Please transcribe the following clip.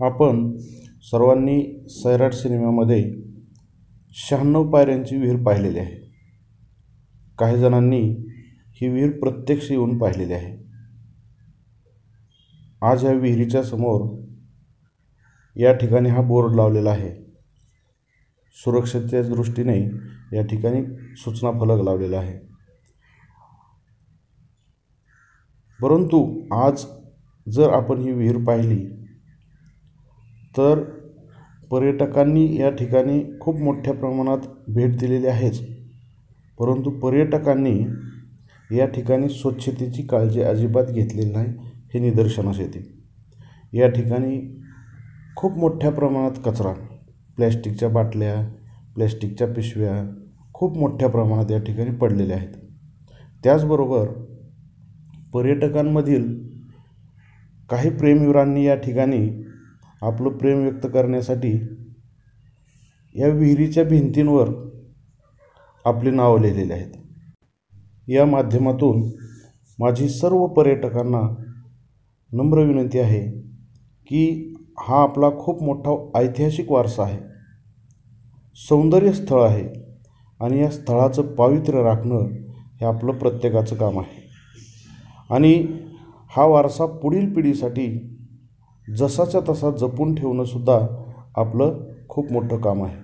आपण सर्वांनी सैराट सिनेमामध्ये शहाण्णव पायऱ्यांची विहीर पाहिलेली आहे. काही जणांनी ही विहीर प्रत्यक्ष येऊन पाहिलेली आहे. आज ह्या विहिरीच्या समोर या ठिकाणी हा बोर्ड लावलेला आहे. सुरक्षेच्या दृष्टीने या ठिकाणी सूचना फलक लावलेला आहे. परंतु आज जर आपण ही विहीर पाहिली तर पर्यटकांनी या ठिकाणी खूप मोठ्या प्रमाणात भेट दिलेली आहेच. परंतु पर्यटकांनी या ठिकाणी स्वच्छतेची काळजी अजिबात घेतलेली नाही हे निदर्शनास येते. या ठिकाणी खूप मोठ्या प्रमाणात कचरा प्लॅस्टिकच्या बाटल्या प्लॅस्टिकच्या पिशव्या खूप मोठ्या प्रमाणात या ठिकाणी पडलेल्या आहेत. त्याचबरोबर पर्यटकांमधील काही प्रेमवीरांनी या ठिकाणी आपलं प्रेम व्यक्त करण्यासाठी या विहिरीच्या भिंतींवर आपले नावं लिहिलेले आहेत. या माध्यमातून माझी सर्व पर्यटकांना नम्र विनंती आहे की हा आपला खूप मोठा ऐतिहासिक वारसा आहे. सौंदर्य स्थळ आहे आणि या स्थळाचं पावित्र्य राखणं हे आपलं प्रत्येकाचं काम आहे. आणि हा वारसा पुढील पिढीसाठी जसाच्या तसा जपून ठेवणंसुद्धा आपलं खूप मोठं काम आहे.